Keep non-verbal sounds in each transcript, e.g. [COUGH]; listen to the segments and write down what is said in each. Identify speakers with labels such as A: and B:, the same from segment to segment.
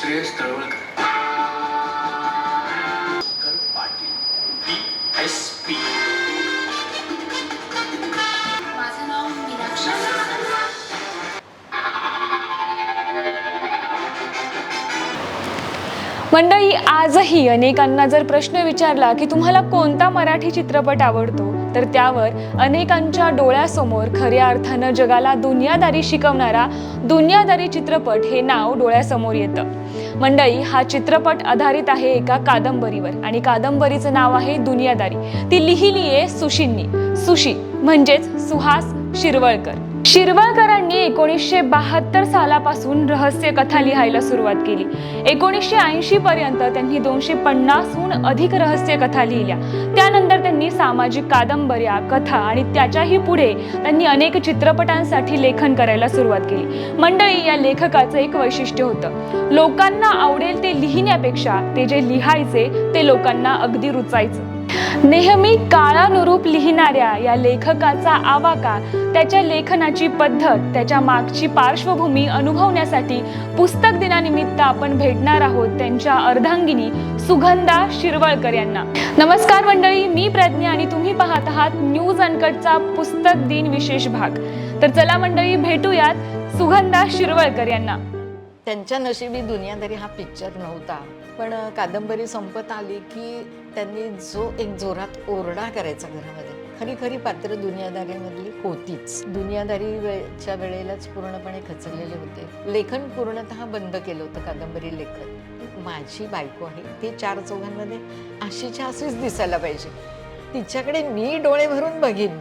A: Shreyas Talwalkar Patil D S P.
B: माझं नाव मीनाक्षी
C: मंडळी आजही अनेकांना जर प्रश्न विचारला की तुम्हाला कोणता मराठी चित्रपट आवडतो तर त्यावर अनेकांच्या डोळ्यासमोर खऱ्या अर्थानं जगाला दुनियादारी शिकवणारा दुनियादारी चित्रपट हे नाव डोळ्यासमोर येतं. मंडळी हा चित्रपट आधारित आहे एका कादंबरीवर. आणि कादंबरीचं नाव आहे दुनियादारी. ती लिहिली आहे सुशींनी सुशी म्हणजेच सुहास शिरवळकर. शिरवळकरांनी एकोणीसशे बहात्तर सालापासून रहस्य कथा लिहायला सुरुवात केली. एकोणीसशे ऐंशी पर्यंत त्यांनी दोनशे पन्नासहून अधिक रहस्य कथा लिहिल्या. त्यानंतर त्यांनी सामाजिक कादंबऱ्या कथा आणि त्याच्याही पुढे त्यांनी अनेक चित्रपटांसाठी लेखन करायला सुरुवात केली. मंडळी या लेखकाचं एक वैशिष्ट्य होतं. लोकांना आवडेल ते लिहिण्यापेक्षा ते जे लिहायचे ते लोकांना अगदी रुचायचं. नेहमी काळानुरूप लिहिणाऱ्या या लेखकाचा आवाका त्याच्या लेखनाची पद्धत त्याच्या मागची पार्श्वभूमी अनुभवण्यासाठी पुस्तक दिनानिमित्त आपण भेटणार आहोत त्यांच्या अर्धांगिनी सुगंधा शिरवळकर यांना. नमस्कार मंडळी मी प्रज्ञा आणि तुम्ही पाहत आहात न्यूज अनकटचा पुस्तक दिन विशेष भाग. तर चला मंडळी भेटूयात सुगंधा शिरवळकर यांना.
D: त्यांच्या नशिबी दुनियादारी हा पिक्चर नव्हता. पण कादंबरी संपत आली की त्यांनी जो एक जोरात ओरडा करायचा घरामध्ये. खरी खरी पात्र दुनियादारीमधली होतीच. दुनियादारी वेळच्या वेळेलाच पूर्णपणे खचलेले होते. लेखन पूर्णतः बंद केलं होतं कादंबरी लेखन. माझी बायको आहे ती चार चौघांमध्ये अशीच्या अशीच दिसायला पाहिजे. तिच्याकडे मी डोळे भरून बघीन.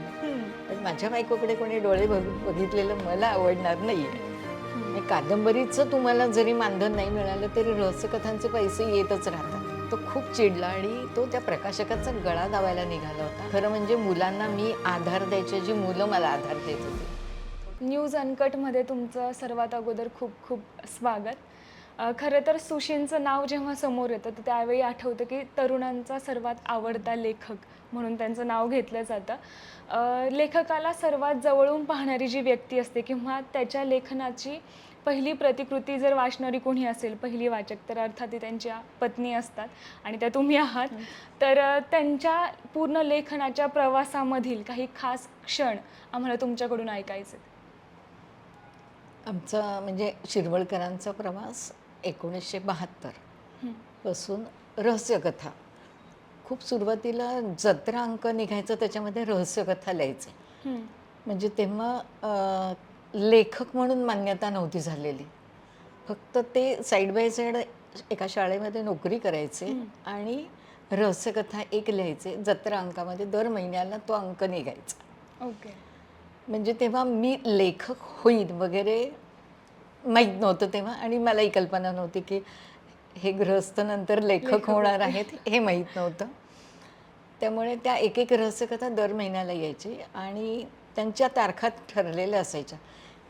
D: पण माझ्या बायकोकडे कोणी डोळे भरून बघितलेलं मला आवडणार आणि कादंबरीचं तुम्हाला जरी मानधन नाही मिळालं तरी रहस्यकथांचे पैसे येतच राहतात. तो खूप चिडला आणि तो त्या प्रकाशकाचा गळा दावायला निघाला होता. खरं म्हणजे मुलांना मी आधार द्यायचे जी मुलं मला आधार देत होती.
C: न्यूज अनकटमध्ये तुमचं सर्वात अगोदर खूप खूप स्वागत. खरं तर सुशींचं नाव जेव्हा समोर येतं तर त्यावेळी आठवतं की तरुणांचा सर्वात आवडता लेखक म्हणून त्यांचं नाव घेतलं जातं. लेखकाला सर्वात जवळून पाहणारी जी व्यक्ती असते किंवा त्याच्या लेखनाची पहिली प्रतिकृती जर वाचणारी कोणी असेल पहिली वाचक तर अर्थात ती त्यांच्या पत्नी असतात आणि त्या तुम्ही आहात. तर त्यांच्या पूर्ण लेखनाच्या प्रवासामधील काही खास क्षण आम्हाला तुमच्याकडून ऐकायचे
D: आमचा म्हणजे शिरवळकरांचा प्रवास एकोणीसशे बहात्तर. पासून रहस्यकथा खूप सुरुवातीला जत्रा अंक निघायचं त्याच्यामध्ये रहस्यकथा लिहायचे. म्हणजे तेव्हा लेखक म्हणून मान्यता नव्हती झालेली. फक्त ते साईड बाय साईड एका शाळेमध्ये नोकरी करायचे आणि रहस्यकथा एक लिहायचे. जत्रा अंकामध्ये दर महिन्याला तो अंक निघायचा.
C: ओके
D: म्हणजे तेव्हा मी लेखक होईन वगैरे माहीत नव्हतं तेव्हा आणि मलाही कल्पना नव्हती की हे गृहस्थ नंतर लेखक होणार आहेत हे माहीत नव्हतं. त्यामुळे त्या एक एक रहस्यकथा दर महिन्याला यायची आणि त्यांच्या तारखा ठरलेल्या असायच्या.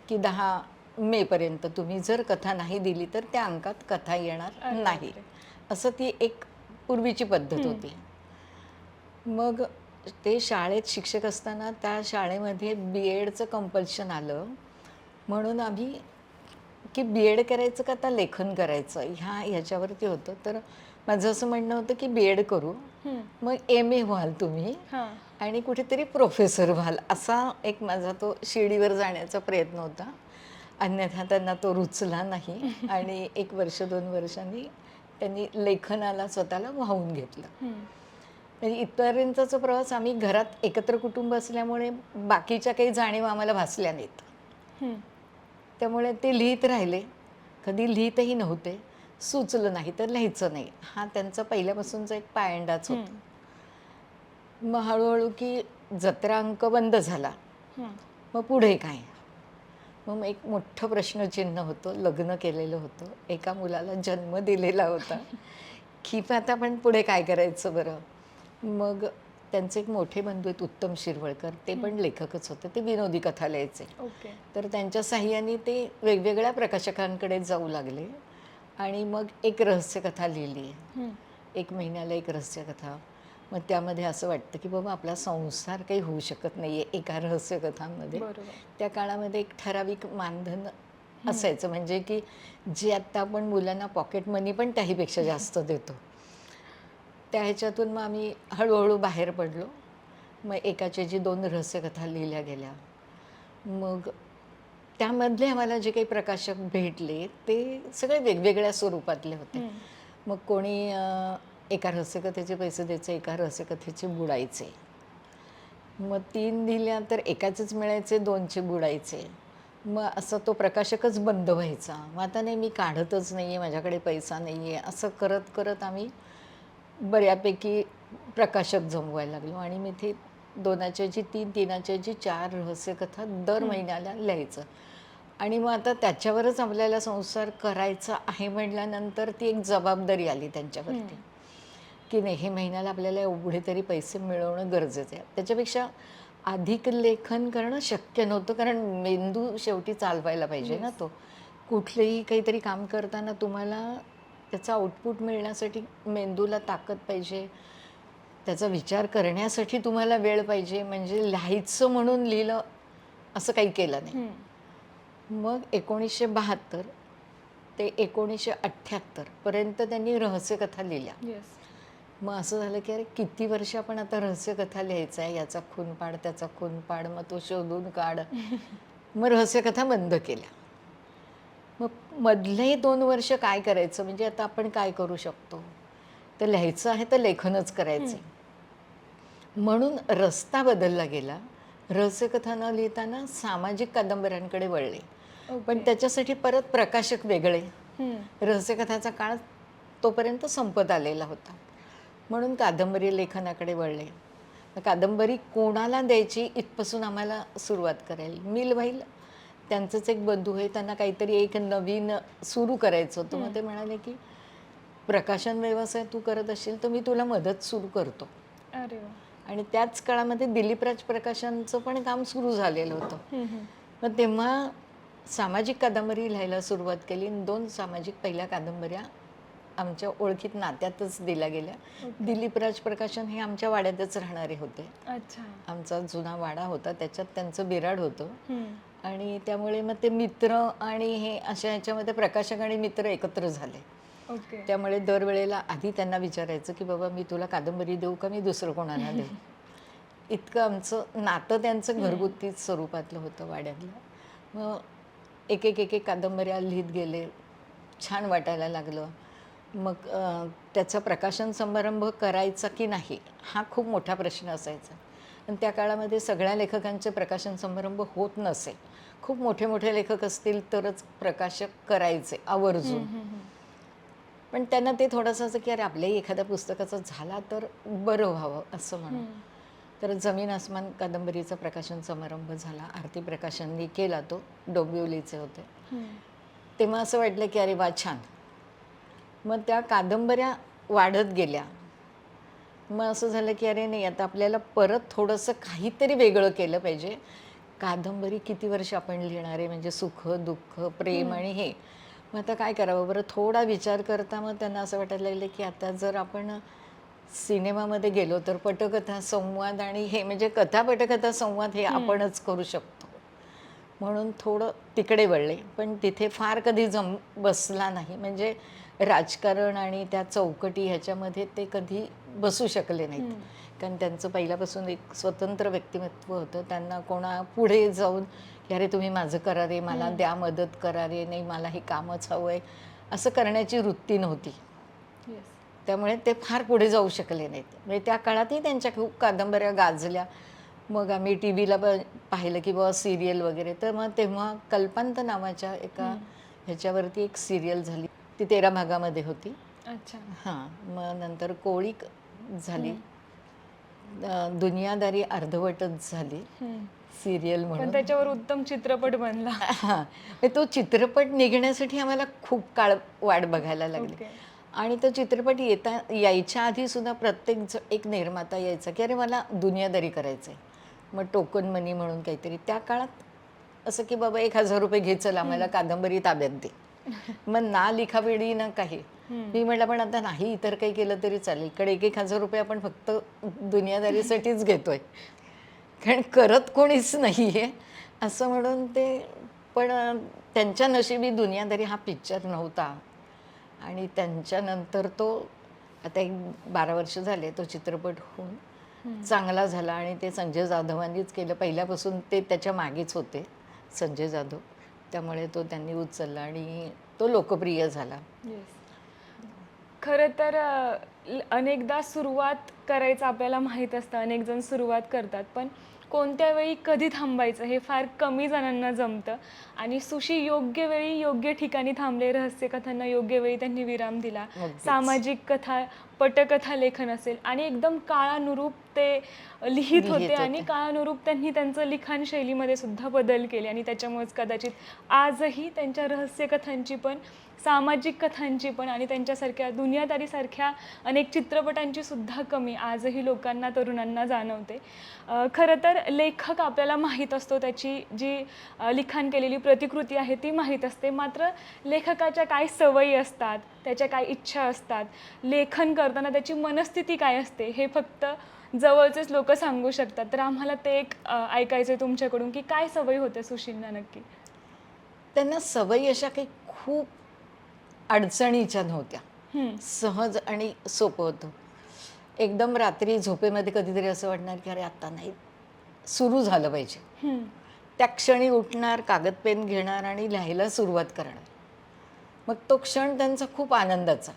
D: की दहा मेपर्यंत तुम्ही जर कथा नाही दिली तर त्या अंकात कथा येणार नाही. असं ती एक पूर्वीची पद्धत होती. मग ते शाळेत शिक्षक असताना त्या शाळेमध्ये बी एडचं कंपल्शन आलं. म्हणून आम्ही की बी एड करायचं का आता लेखन करायचं? ह्या ह्याच्यावरती होतं. तर माझं असं म्हणणं होतं की बी एड करू. मग एम ए व्हाल तुम्ही. आणि कुठेतरी प्रोफेसर व्हाल असा एक माझा तो शिडीवर जाण्याचा प्रयत्न होता. अन्यथा त्यांना तो रुचला नाही. [LAUGHS] आणि एक वर्ष दोन वर्षांनी त्यांनी लेखनाला स्वतःला वाहून घेतलं. म्हणजे इथपर्यंतचा प्रवास आम्ही घरात एकत्र कुटुंब असल्यामुळे बाकीच्या काही जाणीव आम्हाला भासल्या नाहीत. त्यामुळे ते लिहित राहिले. कधी लिहितही नव्हते. सुचलं नाही तर लिहायचं नाही. हा त्यांचा पहिल्यापासूनचा एक पायंडाच होता. मग हळूहळू की जत्रा अंक बंद झाला. मग पुढे काय? मग एक मोठं प्रश्नचिन्ह होतं लग्न केलेलं होतं. एका मुलाला जन्म दिलेला होता. [LAUGHS] की मग आता आपण पुढे काय करायचं बरं? मग त्यांचे एक मोठे बंधू आहेत उत्तम शिरवळकर. ते पण लेखकच होते. ते विनोदी कथा लिहायचे.
C: ओके.
D: तर त्यांच्या साह्याने ते वेगवेगळ्या प्रकाशकांकडे जाऊ लागले. आणि मग एक रहस्यकथा लिहिली. एक महिन्याला एक रहस्यकथा मग त्यामध्ये असं वाटतं की बाबा आपला संसार काही होऊ शकत नाही आहे एका रहस्यकथांमध्ये. त्या काळामध्ये एक ठराविक मानधन असायचं. म्हणजे की जे आत्ता आपण मुलांना पॉकेट मनी पण त्याहीपेक्षा जास्त देतो. त्या ह्याच्यातून मग आम्ही हळूहळू बाहेर पडलो. मग एकाच्या जी दोन रहस्यकथा लिहिल्या गेल्या. मग त्यामधले आम्हाला जे काही प्रकाशक भेटले ते सगळे वेगवेगळ्या स्वरूपातले होते. मग कोणी एका रहस्यकथेचे पैसे द्यायचे एका रहस्यकथेचे बुडायचे. मग तीन दिल्या तर एकाचेच मिळायचे दोनचे बुडायचे. मग असं तो प्रकाशकच बंद व्हायचा. मग आता नाही मी काढतच नाही आहे माझ्याकडे पैसा नाही आहे असं करत करत आम्ही बऱ्यापैकी प्रकाशक जमवायला लागलो. आणि मी ते दोनाच्याची तीन तीनाच्याची चार रहस्यकथा दर महिन्याला लिहायचं. आणि मग आता त्याच्यावरच आपल्याला संसार करायचा आहे म्हटल्यानंतर ती एक जबाबदारी आली त्यांच्यावरती. की नाही हे महिन्याला आपल्याला एवढे तरी पैसे मिळवणं गरजेचं आहे. त्याच्यापेक्षा अधिक लेखन करणं शक्य नव्हतं कारण मेंदू शेवटी चालवायला पाहिजे ना तो. कुठलंही काहीतरी काम करताना तुम्हाला त्याचा आउटपुट मिळण्यासाठी मेंदूला ताकद पाहिजे. त्याचा विचार करण्यासाठी तुम्हाला वेळ पाहिजे. म्हणजे लिहायचं म्हणून लिहिलं असं काही केलं नाही. मग एकोणीसशे बहात्तर ते एकोणीसशे अठ्ठ्याहत्तरपर्यंत त्यांनी रहस्यकथा लिहिल्या.
C: येस
D: मग असं झालं की अरे किती वर्ष आपण आता रहस्यकथा लिहायचं आहे? याचा खून पाड त्याचा खून पाड मग तो शोधून काढ. [LAUGHS] मग रहस्यकथा बंद केल्या. मग मधले दोन वर्ष काय करायचं? म्हणजे आता आपण काय करू शकतो? तर लिहायचं आहे तर लेखनच करायचं म्हणून रस्ता बदलला गेला. रहस्यकथा न लिहिताना सामाजिक कादंबऱ्यांकडे वळले. पण त्याच्यासाठी परत प्रकाशक वेगळे. रहस्यकथाचा काळ तोपर्यंत संपत आलेला होता. म्हणून कादंबरी लेखनाकडे वळले. कादंबरी कोणाला द्यायची इथपासून आम्हाला सुरुवात करायला मिलभाईल त्यांचंच एक बंधू आहे त्यांना काहीतरी एक नवीन सुरू करायचं होतं. मग ते म्हणाले की प्रकाशन व्यवसाय तू करत असशील तर मी तुला मदत सुरू करतो.
C: अरे
D: आणि त्याच काळामध्ये दिलीप राज प्रकाशनचं पण काम सुरू झालेलं होतं. मग तेव्हा सामाजिक कादंबरी लिहायला सुरुवात केली. आणि दोन सामाजिक पहिल्या कादंबऱ्या आमच्या ओळखीत नात्यातच दिल्या गेल्या. दिलीप राज प्रकाशन हे आमच्या वाड्यातच राहणारे होते.
C: अच्छा.
D: आमचा जुना वाडा होता त्याच्यात त्यांचं बिराड होतं. आणि त्यामुळे मग ते मित्र आणि हे अशा ह्याच्यामध्ये प्रकाशक आणि मित्र एकत्र झाले. त्यामुळे दरवेळेला आधी त्यांना विचारायचं की बाबा मी तुला कादंबरी देऊ का? मी दुसरं कोणाला देऊ? [LAUGHS] इतकं आमचं नातं त्यांचं घरगुती स्वरूपातलं होतं वाड्यातलं. मग एक एक एक एक कादंबऱ्या लिहित गेले. छान वाटायला लागलं. मग त्याचा प्रकाशन समारंभ करायचा की नाही हा खूप मोठा प्रश्न असायचा. आणि त्या काळामध्ये सगळ्या लेखकांचे प्रकाशन समारंभ होत नसे. खूप मोठे मोठे लेखक असतील तरच प्रकाशक करायचे आवर्जून. पण त्यांना ते थोडंसं असं की अरे आपल्याही एखाद्या पुस्तकाचा झाला तर बरं व्हावं असं म्हणून. तर जमीन आसमान कादंबरीचा प्रकाशन समारंभ झाला. आरती प्रकाशननी केला तो डोंबिवलीचे होते. तेव्हा असं वाटलं की अरे वा छान. मग त्या कादंबऱ्या वाढत गेल्या. मग असं झालं की अरे नाही आता आपल्याला परत थोडंसं काहीतरी वेगळं केलं पाहिजे. कादंबरी किती वर्ष आपण लिहिणार आहे म्हणजे सुख दुःख प्रेम आणि हे. मग आता काय करावं? बरं थोडा विचार करता मग त्यांना असं वाटायला लागलं की आता जर आपण सिनेमामध्ये गेलो तर पटकथा संवाद आणि हे म्हणजे कथा पटकथा संवाद हे आपणच करू शकतो. म्हणून थोडं तिकडे वळले. पण तिथे फार कधी जम बसला नाही. म्हणजे राजकारण आणि त्या चौकटी ह्याच्यामध्ये ते कधी बसू शकले नाहीत. कारण त्यांचं पहिल्यापासून एक स्वतंत्र व्यक्तिमत्व होतं. त्यांना कोणा पुढे जाऊन की अरे तुम्ही माझं करा रे मला द्या मदत करा रे नाही मला हे कामच हवं आहे असं करण्याची वृत्ती नव्हती. त्यामुळे ते फार पुढे जाऊ शकले नाहीत. म्हणजे त्या काळातही त्यांच्या खूप कादंबऱ्या गाजल्या. मग आम्ही टी व्हीला पाहिलं की बाबा सिरियल वगैरे. तर मग तेव्हा कल्पांत नावाच्या एका ह्याच्यावरती एक सिरियल झाली. ती तेरा भागामध्ये होती.
C: अच्छा.
D: हां मग नंतर कोळीक झाली. दुनियादारी अर्धवटच झाली. सिरियल म्हणून.
C: त्याच्यावर उत्तम चित्रपट बनला. [LAUGHS]
D: हां तो चित्रपट निघण्यासाठी आम्हाला खूप काळ वाट बघायला लागली. आणि तो चित्रपट येता यायच्या आधी सुद्धा प्रत्येक एक निर्माता यायचा की अरे मला दुनियादारी करायचं आहे मग टोकन मनी म्हणून काहीतरी. त्या काळात असं की बाबा एक हजार रुपये घे चल आम्हाला कादंबरी ताब्यात दे. [LAUGHS] मग ना लिखावेळी ना काही. मी म्हटलं पण आता नाही इतर काही केलं तरी चालेल. इकडे एक एक हजार रुपये आपण फक्त दुनियादारीसाठीच घेतोय. कारण करत कोणीच नाही आहे असं म्हणून ते पण त्यांच्या नशिबी दुनियादारी हा पिक्चर नव्हता. आणि त्यांच्यानंतर तो आता एक बारा वर्ष झाले तो चित्रपट होऊन चांगला झाला. आणि ते संजय जाधवांनीच केलं. पहिल्यापासून ते त्याच्या मागेच होते संजय जाधव. त्यामुळे तो त्यांनी उचलला आणि तो लोकप्रिय झाला
C: खरं तर अनेकदा सुरुवात करायचं आपल्याला माहीत असतं अनेक जण सुरुवात करतात पण कोणत्या वेळी कधी थांबायचं हे फार कमी जणांना जमतं आणि सुशी योग्य वेळी योग्य ठिकाणी थांबले रहस्य कथांना योग्य वेळी त्यांनी विराम दिला. सामाजिक कथा पटकथा लेखन असेल आणि एकदम काळानुरूप ते लिहित होते. आणि काळानुरूप त्यांनी त्यांचं लिखाण शैलीमध्ये सुद्धा बदल केले आणि त्याच्यामुळेच कदाचित आजही त्यांच्या रहस्य कथांची पण सामाजिक कथांची पण आणि त्यांच्यासारख्या दुनियादारीसारख्या अनेक चित्रपटांची सुद्धा कमी आजही लोकांना तरुणांना जाणवते खरं तर लेखक आपल्याला माहीत असतो त्याची जी लिखाण केलेली प्रतिकृती आहे ती माहीत असते मात्र लेखकाच्या काय सवयी असतात त्याच्या काय इच्छा असतात लेखन करताना त्याची मनस्थिती काय असते हे फक्त जवळचेच लोक सांगू शकतात. तर आम्हाला ते एक ऐकायचं आहे तुमच्याकडून की काय सवयी होते सुशीलना नक्की?
D: त्यांना सवयी अशा काही खूप अडचणीच्या नव्हत्या. सहज आणि सोपं होतं. एकदम रात्री झोपेमध्ये कधीतरी असं वाटणार की अरे आत्ता नाही सुरू झालं पाहिजे. त्या क्षणी उठणार कागद पेन घेणार आणि लिहायला सुरुवात करणार. मग तो क्षण त्यांचा खूप आनंदाचा.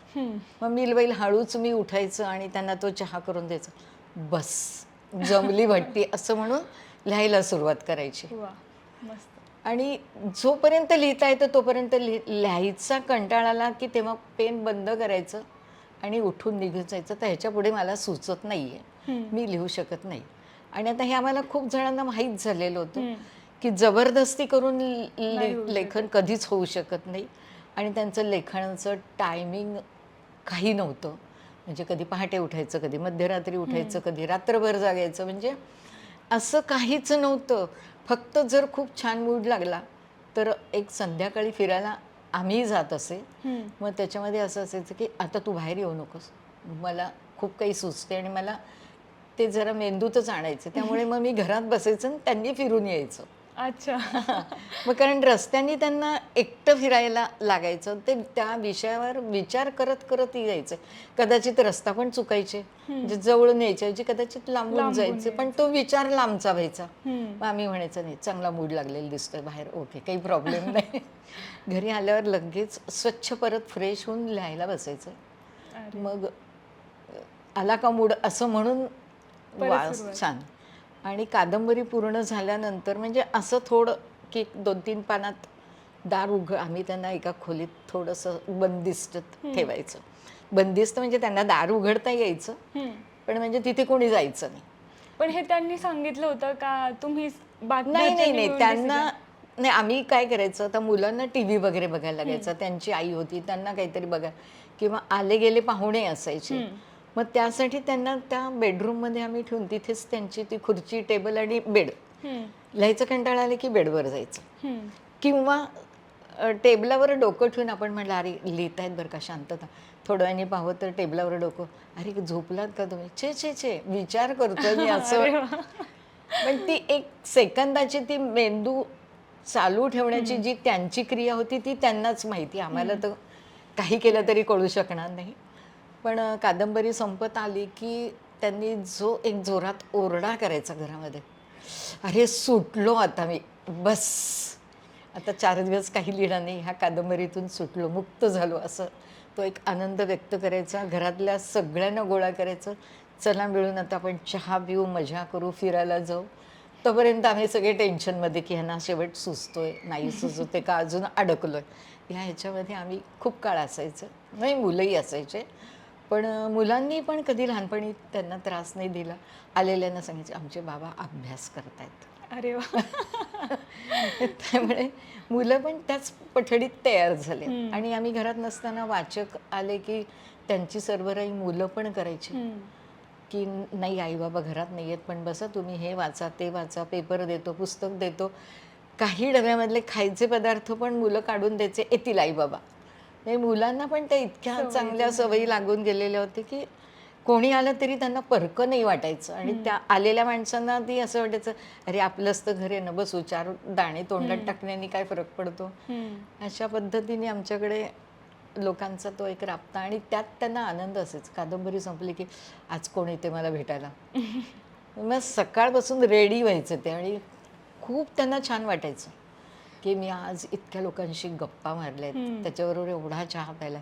D: मग मिलबाईल हळूच मी उठायचं आणि त्यांना तो चहा करून द्यायचा. बस जमली भट्टी असं म्हणून लिहायला सुरुवात करायची.
C: मस्त.
D: आणि जोपर्यंत लिहिता येतं तोपर्यंत लिह लिहायचा कंटाळा आला की तेव्हा पेन बंद करायचं आणि उठून निघून जायचं तर ह्याच्या पुढे मला सुचत नाही आहे. मी लिहू शकत नाही. आणि आता हे आम्हाला खूप जणांना माहीत झालेलं होतं. की जबरदस्ती करून लेखन कधीच होऊ शकत नाही. आणि त्यांचं लेखनाचं टायमिंग काही नव्हतं. म्हणजे कधी पहाटे उठायचं कधी मध्यरात्री उठायचं कधी रात्रभर जागायचं. म्हणजे असं काहीच नव्हतं. फक्त जर खूप छान मूड लागला तर एक संध्याकाळी फिरायला आम्ही जात असे. मग त्याच्यामध्ये असं असायचं की आता तू बाहेर येऊ नकोस. मला खूप काही सुचते आणि मला ते जरा मेंदूतच आणायचं. त्यामुळे [LAUGHS] मग मी घरात बसायचं आणि त्यांनी फिरून यायचं.
C: अच्छा. [LAUGHS]
D: मग कारण रस्त्याने त्यांना एकटं फिरायला लागायचं ते त्या विषयावर विचार करत करत यायचं. कदाचित रस्ता पण चुकायचे म्हणजे जवळून यायचे ऐवजी कदाचित लांबून जायचे पण तो विचार लांबचा व्हायचा. मग आम्ही म्हणायचं नाही चांगला मूड लागलेला दिसतोय बाहेर. ओके काही प्रॉब्लेम नाही. [LAUGHS] घरी आल्यावर लगेच स्वच्छ परत फ्रेश होऊन लिहायला बसायचं. मग आला का मूड? असं म्हणून. छान. आणि कादंबरी पूर्ण झाल्यानंतर म्हणजे असं थोडं की दोन तीन पानात दार उघड आम्ही त्यांना एका खोलीत थोडंसं बंदिस्त ठेवायचं. बंदिस्त म्हणजे त्यांना दार उघडता यायचं. पण म्हणजे तिथे कोणी जायचं नाही.
C: पण हे त्यांनी सांगितलं होतं का तुम्ही
D: नाही नाही नाही. त्यांना नाही आम्ही काय करायचं? आता मुलांना टी व्ही वगैरे बघायला लागायचं. त्यांची आई होती त्यांना काहीतरी बघा किंवा आले गेले पाहुणे असायचे. मग त्यासाठी त्यांना त्या बेडरूममध्ये आम्ही ठेवून तिथेच त्यांची ती खुर्ची टेबल आणि बेड. लिहायचं कंटाळा आले की बेडवर जायचं. किंवा टेबलावर डोकं ठेवून आपण म्हटलं अरे लिहित आहेत बरं का शांतता. थोड्या वेळाने पाहत तर टेबलावर डोकं. अरे झोपलात का तुम्ही? छे छे छे विचार करतोय मी [LAUGHS] असं. पण ती एक सेकंदाची ती मेंदू चालू ठेवण्याची जी त्यांची क्रिया होती ती त्यांनाच माहिती. आम्हाला तर काही केलं तरी कळू शकणार नाही. पण कादंबरी संपत आली की त्यांनी जो एक जोरात ओरडा करायचा घरामध्ये. अरे सुटलो आता मी. बस. आता चार दिवस काही लिहिणार नाही. ह्या कादंबरीतून सुटलो. मुक्त झालो. असं तो एक आनंद व्यक्त करायचा. घरातल्या सगळ्यांना गोळा करायचं. चला मिळून आता आपण चहा पिऊ मजा करू फिरायला जाऊ. तोपर्यंत आम्ही सगळे टेन्शनमध्ये की ह्यांना शेवट सुचतोय नाही सुचतोय का? अजून अडकलोय. ह्या ह्याच्यामध्ये आम्ही खूप काळ असायचं. नाही मुलंही असायचे. पण मुलांनी पण कधी लहानपणी त्यांना त्रास नाही दिला. आलेल्यांना सांगायचे आमचे बाबा अभ्यास करतायत.
C: अरे वा. [LAUGHS]
D: त्यामुळे मुलं पण त्याच पठडीत तयार झाले. आणि आम्ही घरात नसताना वाचक आले की त्यांची सर्वराई मुलं पण करायची. की नाही आई बाबा घरात नाही आहेत पण बसा तुम्ही हे वाचा ते वाचा पेपर देतो पुस्तक देतो. काही डब्यामधले खायचे पदार्थ पण मुलं काढून द्यायचे येतील आई बाबा म्हणजे मुलांना पण त्या इतक्या चांगल्या सवयी लागून गेलेल्या होत्या की कोणी आलं तरी त्यांना परकं नाही वाटायचं. आणि त्या आलेल्या माणसांना ती असं वाटायचं अरे आपलंच तर घर आहे ना बसू चार दाणे तोंडात टाकण्याने काय फरक पडतो? अशा पद्धतीने आमच्याकडे लोकांचा तो एक राबता आणि त्यात त्यांना आनंद असायचा. कादंबरी संपली की आज कोण येते मला भेटायला? [LAUGHS] मग सकाळपासून रेडी व्हायचं ते आणि खूप त्यांना छान वाटायचं. की मी आज इतक्या लोकांशी गप्पा मारल्यात. त्याच्याबरोबर एवढा चहा प्यायला.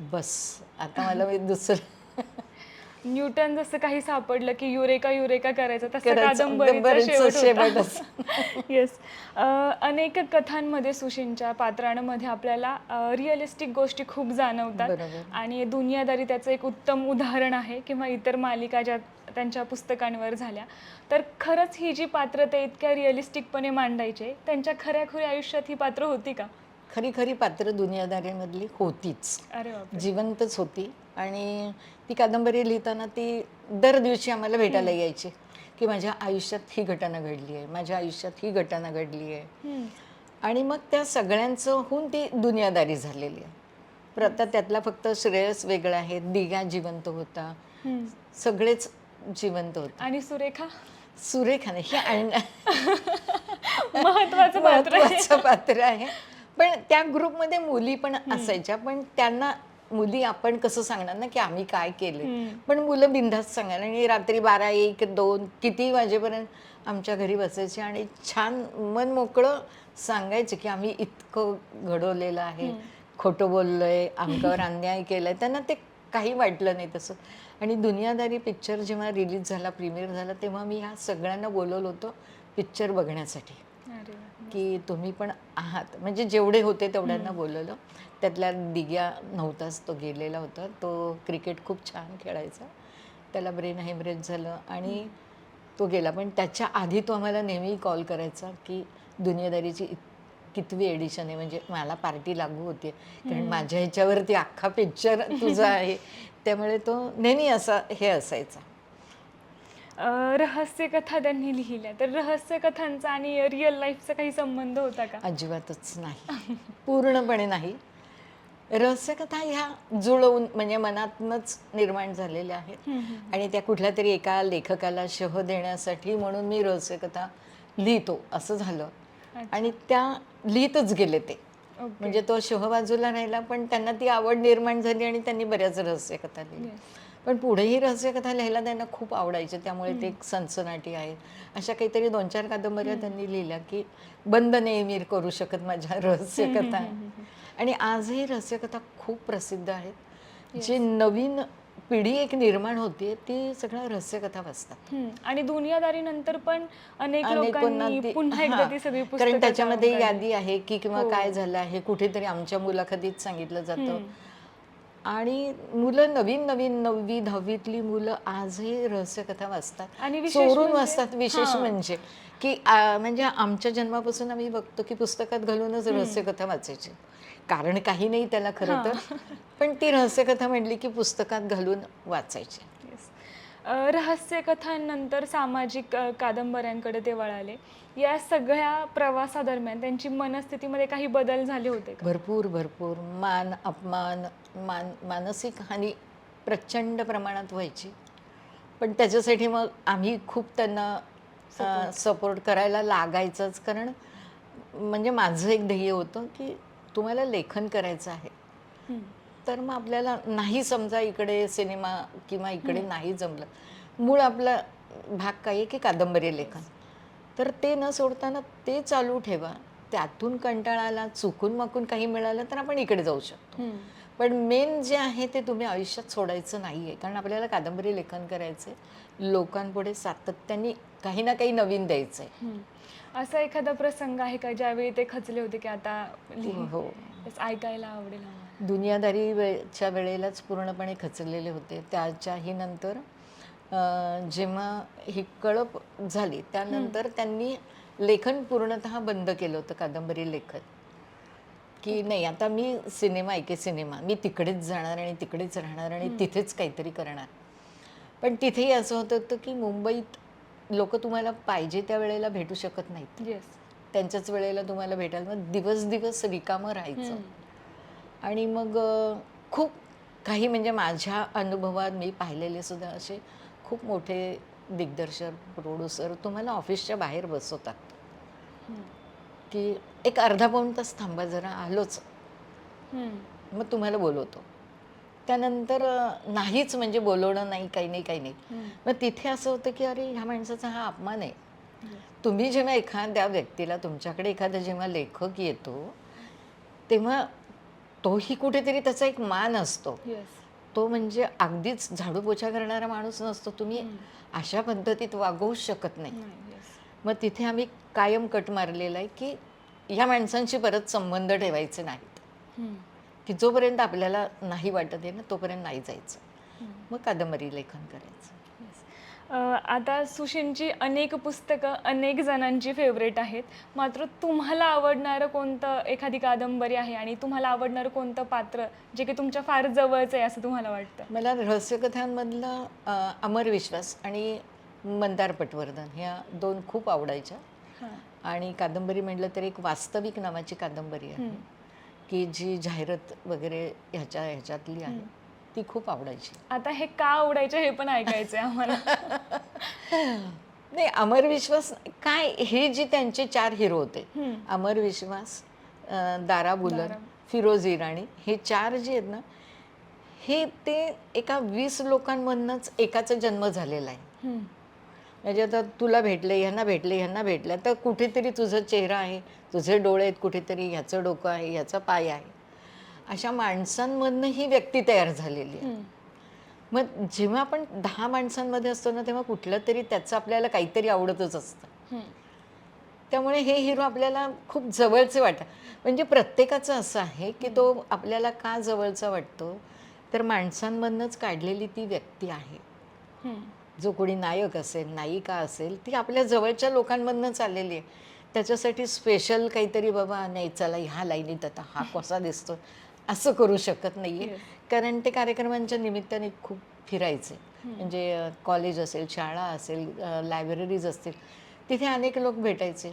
D: बस. आता मला मी दुसरं
C: न्यूटन जसं काही सापडलं की युरेका युरेका करायचं तसं. कादंबरीचा शेवट येस [LAUGHS] अनेक कथांमध्ये सुशींच्या पात्रांमध्ये आपल्याला रिअलिस्टिक गोष्टी खूप जाणवतात. आणि दुनियादारी त्याचं एक उत्तम उदाहरण आहे किंवा इतर मालिका ज्या त्यांच्या पुस्तकांवर झाल्या. तर खरंच ही जी पात्र ते इतक्या रिअलिस्टिकपणे मांडायचे त्यांच्या खऱ्याखुरी आयुष्यात ही पात्र होती का?
D: खरी खरी पात्र दुनियादारीमधली होतीच.
C: अरे बापरे.
D: जिवंतच होती. आणि ती कादंबरी लिहिताना ती दर दिवशी आम्हाला भेटायला यायची की माझ्या आयुष्यात ही घटना घडली आहे माझ्या आयुष्यात ही घटना घडली आहे.
C: हम्म.
D: आणि मग त्या सगळ्यांचं होऊन ती दुनियादारी झालेली आहे. पर आता त्यातला फक्त श्रेयस वेगळा आहे दिघा जिवंत होता.
C: हम्म.
D: सगळेच जिवंत होते.
C: आणि सुरेखा?
D: सुरेखाने हे आण- [LAUGHS]
C: महत्वाचं पात्र आहे.
D: महत्वाचं पात्र आहे. पण त्या ग्रुपमध्ये मुली पण असायच्या पण त्यांना मुली आपण कसं सांगणार ना की आम्ही काय केले पण मुलं बिंदास्त सांगायला आणि रात्री बारा एक दोन किती वाजेपर्यंत आमच्या घरी बसायचे? आणि छान मन मोकळं सांगायचे की आम्ही इतकं घडवलेलं आहे. खोटं बोललोय [LAUGHS] अंगावर अन्याय केलाय. त्यांना ते काही वाटलं नाही तसं. आणि दुनियादारी पिक्चर जेव्हा रिलीज झाला प्रीमियर झाला तेव्हा मी ह्या सगळ्यांना बोलवलं होतं पिक्चर बघण्यासाठी. की तुम्ही पण आहात. म्हणजे जेवढे होते तेवढ्यांना बोलवलं. त्यातल्या दिग्या नव्हताच तो गेलेला होता. तो क्रिकेट खूप छान खेळायचा. त्याला ब्रेन हेमरेज झालं आणि तो गेला. पण त्याच्या आधी तो आम्हाला नेहमी कॉल करायचा की दुनियादारीची कितवी एडिशन आहे? म्हणजे मला पार्टी लागू होते कारण माझ्या ह्याच्यावरती अख्खा पिक्चर [LAUGHS] तुझा आहे. त्यामुळे तो नेहमी असा हे असायचा.
C: अं, रहस्य कथा त्यांनी लिहिल्या. तर रहस्य कथांचा आणि रिअल लाईफचा काही संबंध होता का?
D: अजिबातच नाही. पूर्णपणे नाही. रहस्यकथा ह्या जुळवून म्हणजे मनातनच निर्माण झालेल्या आहेत. आणि त्या कुठल्या तरी एका लेखकाला शह देण्यासाठी म्हणून मी रहस्यकथा लिहितो असं झालं. आणि त्या लिहितच गेले ते. म्हणजे तो शह बाजूला राहिला पण त्यांना ती आवड निर्माण झाली आणि त्यांनी बऱ्याच रहस्यकथा लिहिल्या. पण पुढेही रहस्यकथा लिहायला त्यांना खूप आवडायचे. त्यामुळे ते एक सनसनाटी आहे अशा काहीतरी दोन चार कादंबऱ्या त्यांनी लिहिल्या की बंद नेहमी करू शकत माझ्या रहस्यकथा. आणि आजही रहस्यकथा खूप प्रसिद्ध आहेत. जी नवीन पिढी एक निर्माण होते ती सगळ्या रहस्यकथा वाचतात.
C: आणि दुनियादारी नंतर पण अनेक
D: पुन्हा
C: लोकांनी
D: ती-
C: पुन्हा एकदा. ती सगळी
D: कारण त्याच्यामध्ये. यादी आहे की किंवा
C: हो.
D: काय झालं आहे कुठेतरी आमच्या मुलाखतीत सांगितलं जातं. आणि मुलं नवीन नवीन नववी दहावीतली मुलं आजही रहस्यकथा वाचतात.
C: आणि विशेष
D: चोरून
C: म्हणजे-
D: वाचतात विशेष. म्हणजे. की म्हणजे आमच्या जन्मापासून आम्ही बघतो की पुस्तकात घालूनच रहस्यकथा वाचायची. कारण काही नाही त्याला खरं तर. पण ती रहस्यकथा म्हटली की पुस्तकात घालून वाचायची.
C: Yes. अं, रहस्य कथांनंतर सामाजिक कादंबऱ्यांकडे ते वळाले. या सगळ्या प्रवासादरम्यान त्यांची मनस्थितीमध्ये काही बदल झाले होते का?
D: भरपूर भरपूर. मान अपमान मान मानसिक हानी प्रचंड प्रमाणात व्हायची. पण त्याच्यासाठी मग आम्ही खूप त्यांना सपोर्ट करायला लागायचंच. कारण म्हणजे माझं एक ध्येय होतं की तुम्हाला लेखन करायचं आहे. तर मग आपल्याला नाही समजा इकडे सिनेमा किंवा इकडे नाही जमलं. मूळ आपला भाग काय आहे की कादंबरी लेखन. तर ते न सोडताना ते चालू ठेवा. त्यातून कंटाळाला चुकून माकून काही मिळालं तर आपण इकडे जाऊ शकतो. पण मेन जे आहे ते तुम्ही आयुष्यात सोडायचं नाही आहे कारण आपल्याला कादंबरी लेखन करायचं आहे लोकांपुढे सातत्याने काही ना काही नवीन द्यायचं आहे.
C: असा एखादा प्रसंग आहे का ज्यावेळी ते खचले होते की आता
D: हो.
C: ऐकायला आवडेल.
D: दुनियादारी वेळच्या वेळेलाच पूर्णपणे खचलेले होते. त्याच्याही नंतर जेव्हा ही कळप झाली त्यानंतर त्यांनी लेखन पूर्णतः बंद केलं होतं कादंबरी लेखन. की नाही आता मी सिनेमा ऐके सिनेमा मी तिकडेच जाणार आणि तिकडेच राहणार आणि तिथेच काहीतरी करणार. पण तिथेही असं होत होतं की मुंबईत लोक तुम्हाला पाहिजे त्या वेळेला भेटू शकत नाहीत.
C: Yes.
D: त्यांच्याच वेळेला तुम्हाला भेटायला मग दिवस दिवस रिकामं राहायचं. आणि मग खूप काही म्हणजे माझ्या अनुभवात मी पाहिलेले सुद्धा असे खूप मोठे दिग्दर्शक प्रोड्युसर तुम्हाला ऑफिसच्या बाहेर बसवतात. की एक अर्धा पाऊण तास थांबा जरा आलोच. मग तुम्हाला बोलवतो. त्यानंतर नाहीच म्हणजे बोलवणं नाही काही नाही काही नाही. मग तिथे असं होतं की अरे ह्या माणसाचा हा अपमान आहे. तुम्ही जेव्हा एखाद्या व्यक्तीला तुमच्याकडे एखादा जेव्हा लेखक येतो तेव्हा तोही कुठेतरी त्याचा एक मान असतो. तो म्हणजे अगदीच झाडू पोछा करणारा माणूस नसतो. तुम्ही अशा पद्धतीत वागवूच शकत नाही. मग तिथे आम्ही कायम कट मारलेला आहे की ह्या माणसांशी परत संबंध ठेवायचे नाहीत. की जोपर्यंत आपल्याला नाही वाटत आहे ना तोपर्यंत नाही जायचं. मग कादंबरी लेखन करायचं.
C: आता सुशींची अनेक पुस्तकं अनेक जणांची फेवरेट आहेत. मात्र तुम्हाला आवडणारं कोणतं एखादी कादंबरी आहे आणि तुम्हाला आवडणारं कोणतं पात्र जे की तुमच्या फार जवळचं आहे असं तुम्हाला वाटतं?
D: मला रहस्यकथांमधलं अमर विश्वास आणि मंदार पटवर्धन ह्या दोन खूप आवडायच्या. आणि कादंबरी म्हटलं तर एक वास्तविक नावाची कादंबरी आहे. की जी जाहिरात वगैरे ह्याच्या ह्याच्यातली आहे. ती खूप आवडायची
C: आता हे का आवडायचं हे पण ऐकायचंय आम्हाला
D: नाही अमर विश्वास काय हे जे त्यांचे चार हिरो होते. अमर विश्वास अं, दारा बुलर. फिरोज इराणी हे चार जे आहेत ना हे ते एका वीस लोकांमधनंच एकाचा जन्म झालेला आहे
C: हम्म.
D: म्हणजे आता तुला भेटले ह्यांना भेटले ह्यांना भेटलं तर कुठेतरी तुझा चेहरा आहे तुझे डोळे आहेत कुठेतरी ह्याचं डोकं आहे ह्याचा पाय आहे अशा माणसांमधनं ही व्यक्ती तयार झालेली आहे. मग जेव्हा आपण दहा माणसांमध्ये असतो ना तेव्हा कुठलं तरी त्याचं आपल्याला काहीतरी आवडतच असतं. त्यामुळे हे हिरो आपल्याला खूप जवळचे वाटतात म्हणजे प्रत्येकाचं असं आहे की तो आपल्याला का जवळचा वाटतो? तर माणसांमधनंच काढलेली ती व्यक्ती आहे. जो कोणी नायक असेल नायिका असेल ती आपल्या जवळच्या लोकांमधनंच आलेली आहे. त्याच्यासाठी स्पेशल काहीतरी बाबा नाही चला ह्या लाईनीत आता हा [LAUGHS] कसा दिसतो असं करू शकत नाही आहे कारण ते कार्यक्रमांच्या निमित्ताने खूप फिरायचे. म्हणजे कॉलेज असेल शाळा असेल लायब्ररीज असतील तिथे अनेक लोक भेटायचे.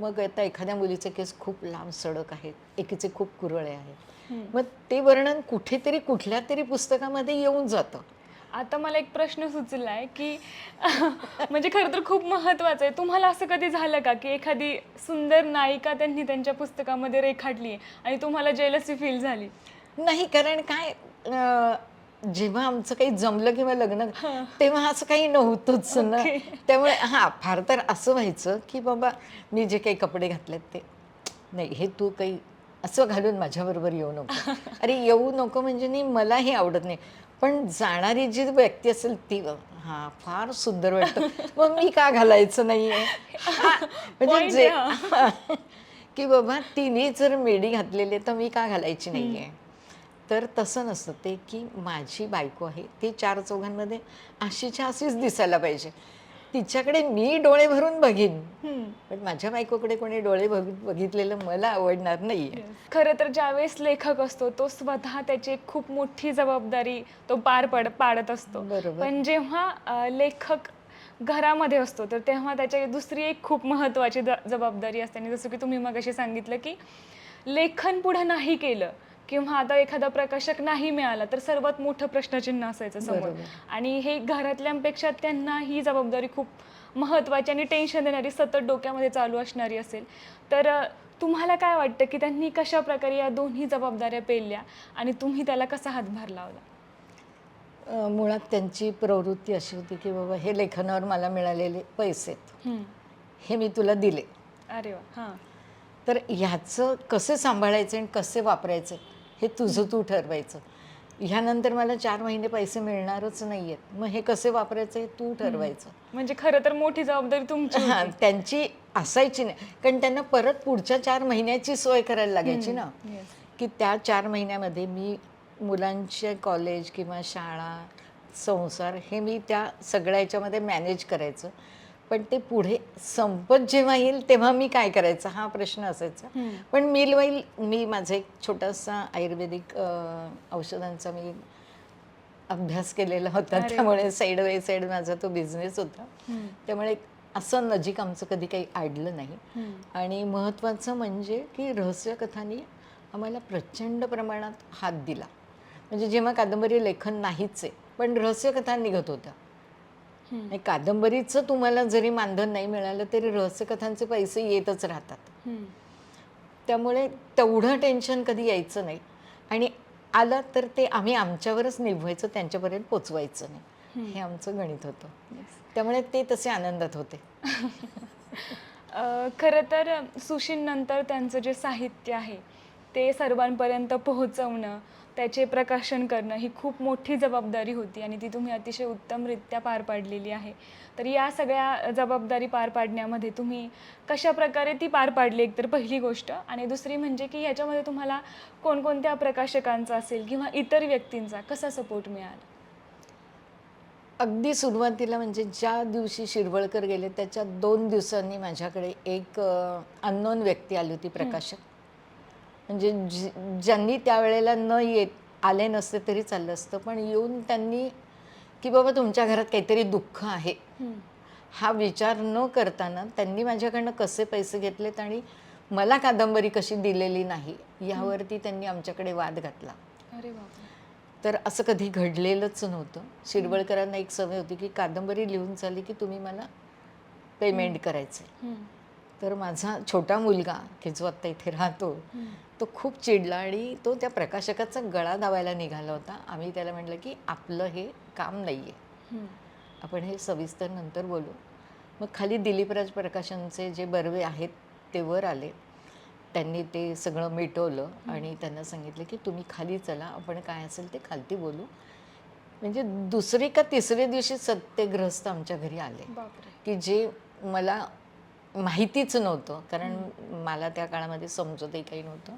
D: मग आता एखाद्या मुलीचे केस खूप लांब सडक आहेत एकीचे खूप कुरळे आहेत. मग ते वर्णन कुठेतरी कुठल्या तरी पुस्तकामध्ये येऊन जातं.
C: आता मला एक प्रश्न सुचलाय की [LAUGHS] म्हणजे खरं तर खूप महत्वाचं आहे. तुम्हाला असं कधी झालं का की एखादी सुंदर नायिका त्यांनी त्यांच्या पुस्तकामध्ये रेखाटली आहे आणि तुम्हाला जेलसी फील झाली?
D: नाही कारण काय जेव्हा आमचं काही जमलं किंवा लग्न [LAUGHS] तेव्हा असं काही नव्हतंच ना. त्यामुळे हा फार तर असं व्हायचं की बाबा मी जे काही कपडे घातलेत ते नाही हे तू काही असं घालून माझ्याबरोबर येऊ नको. [LAUGHS] अरे येऊ नको म्हणजे नाही मलाही आवडत नाही. पण जाणारी जी व्यक्ती असेल ती हा फार सुंदर वाटतं. मग मी का घालायचं नाहीये? हा, म्हणजे जे
C: आहे
D: की बाबा तिने जर मेडी घातलेली आहे तर मी का घालायची नाहीये? तर तसं नसतं. ते की माझी बायको आहे ती चार चौघांमध्ये अशीच्या अशीच दिसायला पाहिजे. तिच्याकडे मी डोळे भरून बघीन. पण माझ्या बायकोकडे कोणी डोळे बघ बघितलेलं मला आवडणार नाहीये.
C: खरं तर ज्यावेळेस लेखक असतो तो स्वतः त्याची खूप मोठी जबाबदारी तो पार पड पाडत असतो. पण जेव्हा लेखक घरामध्ये असतो तर तेव्हा त्याची दुसरी एक खूप महत्वाची द- जबाबदारी असते. आणि जसं की तुम्ही मग सांगितलं की लेखन पुढे नाही केलं. किंवा आता एखादा प्रकाशक नाही मिळाला तर सर्वात मोठं प्रश्नचिन्ह असायचं समोर. आणि हे घरातल्यांपेक्षा त्यांना ही जबाबदारी खूप महत्त्वाची आणि टेन्शन देणारी सतत डोक्यामध्ये चालू असणारी असेल. तर तुम्हाला काय वाटतं की त्यांनी कशा प्रकारे या दोन्ही जबाबदाऱ्या पेलल्या आणि तुम्ही त्याला कसा हातभार लावला?
D: मुळात त्यांची प्रवृत्ती अशी होती की बाबा हे लेखनावर मला मिळालेले पैसे. हे मी तुला दिले.
C: अरे वा हां.
D: तर ह्याचं कसे सांभाळायचे आणि कसे वापरायचे? हे तुझं तू ठरवायचं. ह्यानंतर मला चार महिने पैसे मिळणारच नाही आहेत मग हे कसे वापरायचे हे तू ठरवायचं.
C: म्हणजे खरं तर मोठी जबाबदारी तुमची
D: हा. त्यांची असायची नाही. कारण त्यांना परत पुढच्या चार महिन्याची सोय करायला लागायची ना. की त्या चार महिन्यामध्ये मी मुलांचे कॉलेज किंवा शाळा संसार हे मी त्या सगळ्या याच्यामध्ये मॅनेज करायचं. पण ते पुढे संपत जेव्हा येईल तेव्हा मी काय करायचं हा प्रश्न असायचा. पण मीलवाईल मी माझा एक छोटासा आयुर्वेदिक औषधांचा मी अभ्यास केलेला होता. त्यामुळे साईड बाय साईड माझा तो बिझनेस होता. त्यामुळे असं नजीक आमचं कधी काही आडलं नाही. आणि महत्त्वाचं म्हणजे की रहस्यकथांनी आम्हाला प्रचंड प्रमाणात हात दिला म्हणजे जेव्हा कादंबरी लेखन नाहीच आहे पण रहस्यकथा निघत होत्या आणि कादंबरीचं तुम्हाला जरी मानधन नाही मिळालं तरी रहस्यकथांचे पैसे येतच राहतात. त्यामुळे तेवढं टेन्शन कधी यायचं नाही. आणि आलं तर ते आम्ही आमच्यावरच निभवायचं त्यांच्यापर्यंत पोचवायचं नाही. हे आमचं गणित होतं. त्यामुळे ते तसे आनंदात होते. [LAUGHS]
C: खरं तर सुशीलनंतर त्यांचं जे साहित्य आहे ते सर्वांपर्यंत पोहोचवणं त्याचे प्रकाशन करणं ही खूप मोठी जबाबदारी होती आणि ती तुम्ही अतिशय उत्तमरित्या पार पाडलेली आहे. तर या सगळ्या जबाबदारी पार पाडण्यामध्ये तुम्ही कशा प्रकारे ती पार पाडली? एक तर पहिली गोष्ट आणि दुसरी म्हणजे की ह्याच्यामध्ये तुम्हाला कोणकोणत्या प्रकाशकांचा असेल किंवा इतर व्यक्तींचा कसा सपोर्ट मिळाला?
D: अगदी सुरुवातीला म्हणजे ज्या दिवशी शिरवळकर गेले त्याच्या दोन दिवसांनी माझ्याकडे एक अननोन व्यक्ती आली होती प्रकाशक. म्हणजे जी- ज्यांनी त्यावेळेला न येत आले नसते तरी चाललं असतं. पण येऊन त्यांनी की बाबा तुमच्या घरात काहीतरी दुःख आहे. हा विचार न करताना त्यांनी माझ्याकडनं कसे पैसे घेतलेत आणि मला कादंबरी कशी दिलेली नाही यावरती त्यांनी आमच्याकडे वाद घातला.
C: अरे
D: तर असं कधी घडलेलंच नव्हतं. शिरवळकरांना एक सवय होती की कादंबरी लिहून चालली की तुम्ही मला पेमेंट करायचं. तर माझा छोटा मुलगा की जो आत्ता इथे राहतो तो खूप चिडला आणि तो त्या प्रकाशकाचा गळा दाबायला निघाला होता. आम्ही त्याला म्हटलं की आपलं हे काम नाही आहे. आपण हे सविस्तर नंतर बोलू. मग खाली दिलीपराज प्रकाशनचे जे बर्वे आहेत ते वर आले. त्यांनी ते सगळं मिटवलं आणि त्यांना सांगितलं की तुम्ही खाली चला. आपण काय असेल ते खालती बोलू. म्हणजे दुसरे का तिसरे दिवशी सत्यग्रस्त आमच्या घरी आले. की जे मला माहितीच नव्हतं. कारण मला त्या काळामध्ये समजतही काही नव्हतं.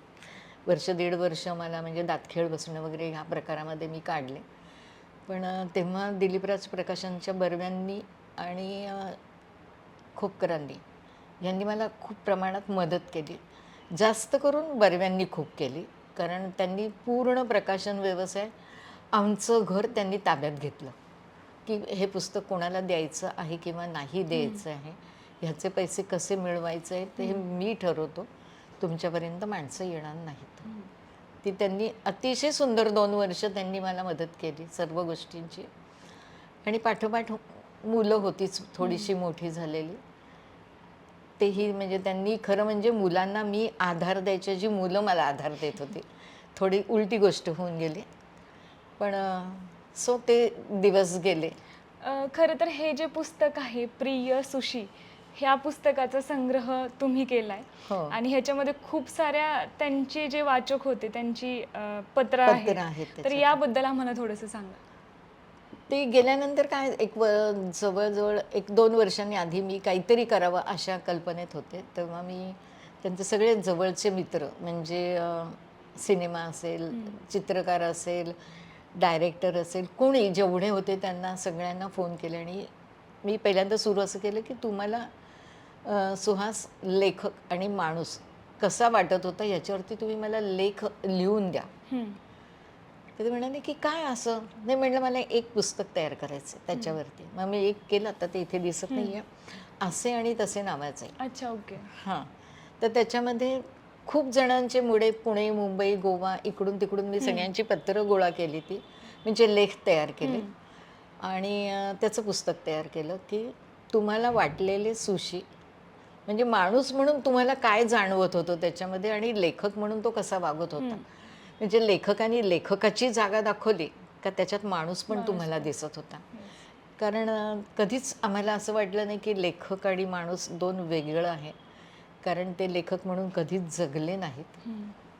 D: वर्ष दीड वर्ष मला म्हणजे दातखेळ बसणं वगैरे ह्या प्रकारामध्ये मी काढले. पण तेव्हा दिलीपराज प्रकाशनच्या बर्व्यांनी आणि खोपकरांनी यांनी मला खूप प्रमाणात मदत केली. जास्त करून बर्व्यांनी खूप केली. कारण त्यांनी पूर्ण प्रकाशन व्यवसाय आमचं घर त्यांनी ताब्यात घेतलं. की हे पुस्तक कोणाला द्यायचं आहे किंवा नाही द्यायचं आहे. ह्याचे पैसे कसे मिळवायचे आहेत ते हे मी ठरवतो. तुमच्यापर्यंत माणसं येणार नाहीत. ती त्यांनी अतिशय सुंदर दोन वर्ष त्यांनी मला मदत केली सर्व गोष्टींची. आणि पाठोपाठ मुलं होतीच थोडीशी मोठी झालेली. तेही म्हणजे त्यांनी खरं म्हणजे मुलांना मी आधार द्यायच्या मुलं मला आधार देत होती. थोडी उलटी गोष्ट होऊन गेली. पण सो ते दिवस गेले.
C: खरं तर हे जे पुस्तक आहे प्रिय सुशी ह्या पुस्तकाचा संग्रह तुम्ही केलाय.
D: हो.
C: आणि ह्याच्यामध्ये खूप साऱ्या त्यांचे जे वाचक होते त्यांची अ, पत्र
D: पत्रं
C: आहेत
D: आहेत
C: तर
D: त्याच्यात.
C: याबद्दल आम्हाला थोडंसं सांगा.
D: ते गेल्यानंतर काय एक व जवळजवळ एक दोन वर्षांनी आधी मी काहीतरी करावं अशा कल्पनेत होते. तेव्हा मी त्यांचे सगळे जवळचे मित्र म्हणजे अं, सिनेमा असेल चित्रकार असेल डायरेक्टर असेल कोणी जेवढे होते त्यांना सगळ्यांना फोन केले आणि मी पहिल्यांदा सुरू असं केलं की तुम्हाला सुहास लेखक आणि माणूस. कसा वाटत होता? याच्यावरती तुम्ही मला लेख लिहून द्या. तर ते म्हणाले की काय असं? नाही म्हटलं मला एक पुस्तक तयार करायचं आहे त्याच्यावरती. मग मी एक केलं आता ते इथे दिसत नाही आहे असे आणि तसे नावाचं. आहे
C: अच्छा ओके.
D: हां. तर त्याच्यामध्ये खूप जणांचे मुळे पुणे मुंबई गोवा इकडून तिकडून मी सगळ्यांची पत्रं गोळा केली ती. म्हणजे लेख तयार केले. आणि त्याचं पुस्तक तयार केलं की तुम्हाला वाटलेले सुशी म्हणजे माणूस म्हणून तुम्हाला काय जाणवत होतं त्याच्यामध्ये आणि लेखक म्हणून तो कसा वागत होता? म्हणजे लेखकाने लेखकाची जागा दाखवली का त्याच्यात माणूस पण तुम्हाला दिसत होता? कारण कधीच आम्हाला असं वाटलं नाही की लेखक आणि माणूस दोन वेगळं आहे. कारण ते लेखक म्हणून कधीच जगले नाहीत.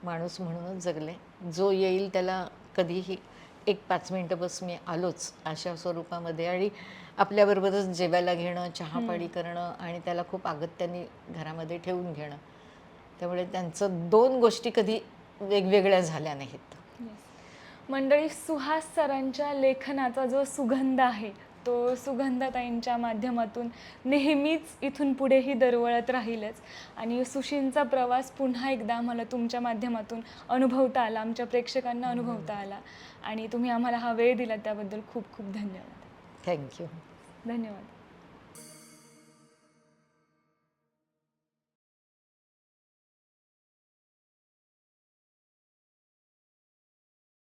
D: माणूस म्हणूनच जगले. जो येईल त्याला कधीही एक पाच मिनटं बस मी आलोच अशा स्वरूपामध्ये आणि आपल्याबरोबरच जेवायला घेणं चहा पाणी करणं आणि त्याला खूप अगत्याने घरामध्ये ठेवून घेणं. त्यामुळे त्यांचं दोन गोष्टी कधी वेगवेगळ्या झाल्या नाहीत.
C: मंडळी सुहास सरांच्या लेखनाचा जो सुगंध आहे तो सुगंधताईंच्या माध्यमातून नेहमीच इथून पुढेही दरवळत राहीलच. आणि सुशींचा प्रवास पुन्हा एकदा आम्हाला तुमच्या माध्यमातून अनुभवता आला आमच्या प्रेक्षकांना अनुभवता आला. आणि तुम्ही आम्हाला हा वेळ दिला त्याबद्दल खूप खूप धन्यवाद.
D: थँक्यू.
C: धन्यवाद.